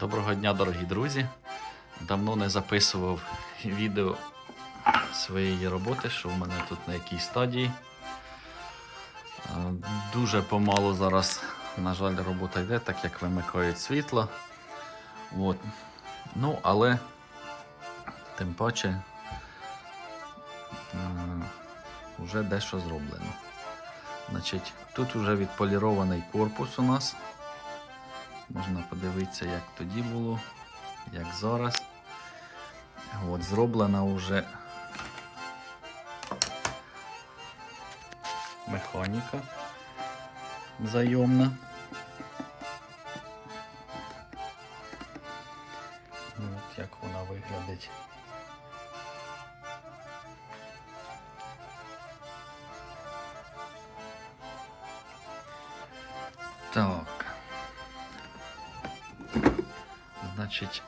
Доброго дня, дорогі друзі. Давно не записував відео своєї роботи, що в мене тут на якій стадії. Дуже помало зараз, на жаль, робота йде, так як вимикають світло. От. Ну, але тим паче вже дещо зроблено. Значить, тут вже відполірований корпус у нас. Можна подивитися, як тоді було, як зараз. От, зроблена вже механіка зайомна. От як вона виглядить. Так. Значить,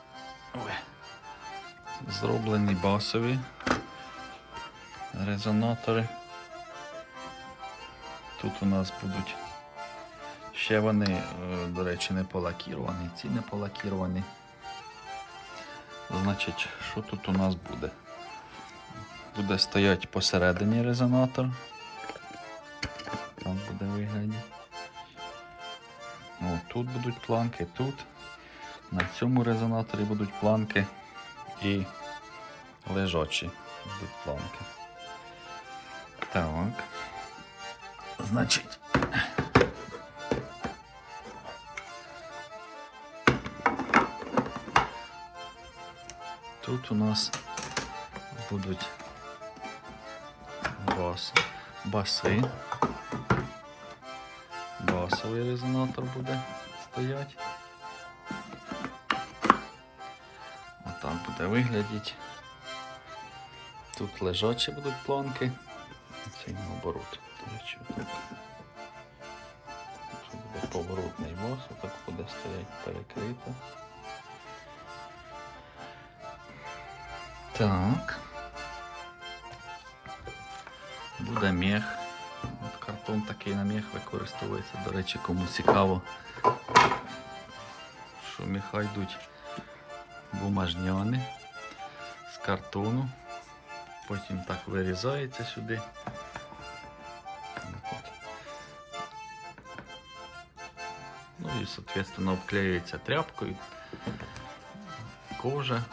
зроблені басові резонатори. Тут у нас будуть ще вони, е, до речі, не полакіровані, ці не полакіровані. Значить, що тут у нас буде? Буде стояти посередині резонатор. Там буде вигляді. О, тут будуть планки, тут. На цьому резонаторі будуть планки і лежачі будуть планки. Так. Значить. Тут у нас будуть бас, баси. Басовий резонатор буде стоять. Буде виглядіти. Тут лежачі будуть планки. Це наоборот. Тут буде поворотний бас, отак буде стоять перекрито. Так. Буде мех. От картон такий на мех використовується. До речі, кому цікаво, що меха йдуть бумажняни з картону. Потім так вирізається сюди. Ну і, соответственно, обклеюється тряпкою, кожа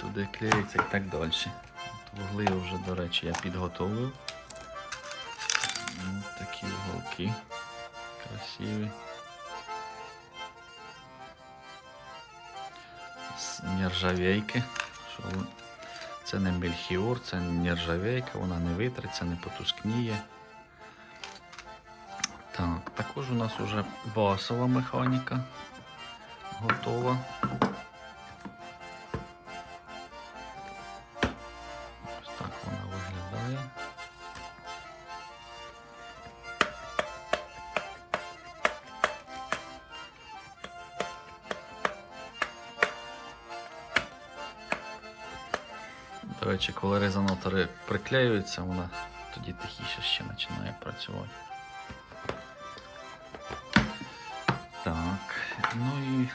туди клеїться і так далі. Вугли вже, до речі, я підготовив. Ось такі уголки красиві. З нержавейки. Що це не мельхіор, це нержавейка, вона не витреться, не потускніє. Так, також у нас вже басова механіка готова. До речі, коли резонатори приклеюються, вона тоді тихіше ще починає працювати. Так, ну і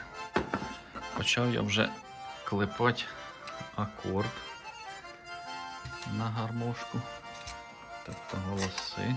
почав я вже клепати акорд на гармошку. Тобто голоси.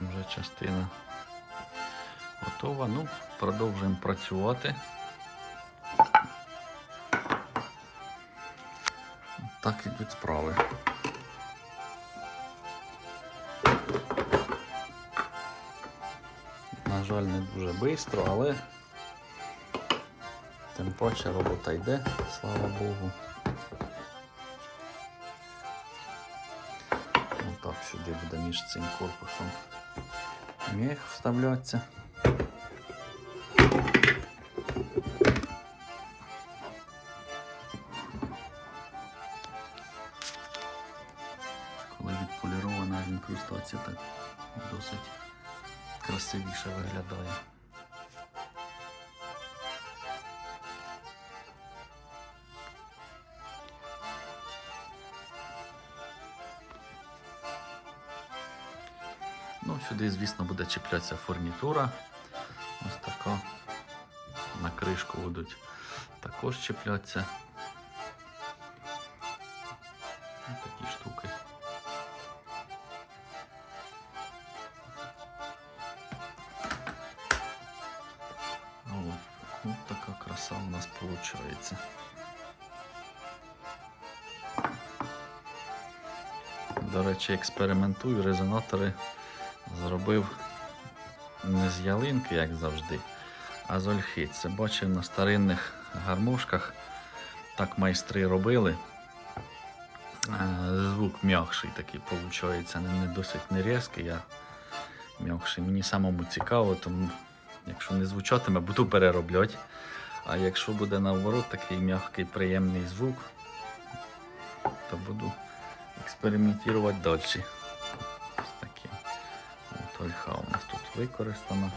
Вже частина готова. Ну, продовжуємо працювати. Так ідуть справи. На жаль, не дуже швидко, але тим паче робота йде, слава Богу. Отак сюди буде між цим корпусом мех вставляться. Коли відполірована інкрустація, так досить красивіше виглядає. Ну, сюди, звісно, буде чіплятися фурнітура. Ось така. На кришку будуть також чіплятися. Ось такі штуки. От така краса у нас виходить. До речі, експериментую, резонатори зробив не з ялинки, як завжди, а з ольхи. Це бачив на старинних гармошках. Так майстри робили. Е, Звук м'якший такий виходить, не, досить не різкий, а м'якший. Мені самому цікаво, тому якщо не звучатиме, буду переробляти. А якщо буде наоборот такий м'який, приємний звук, то буду експериментувати далі. Ольха у нас тут використана.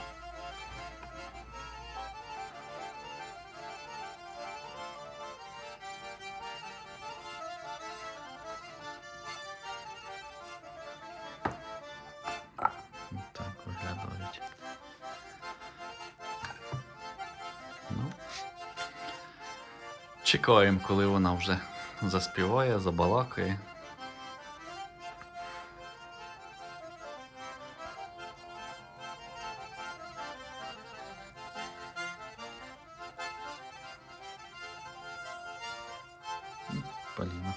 Так виглядають. Ну, чекаємо, коли вона вже заспіває, забалакає. 我赢了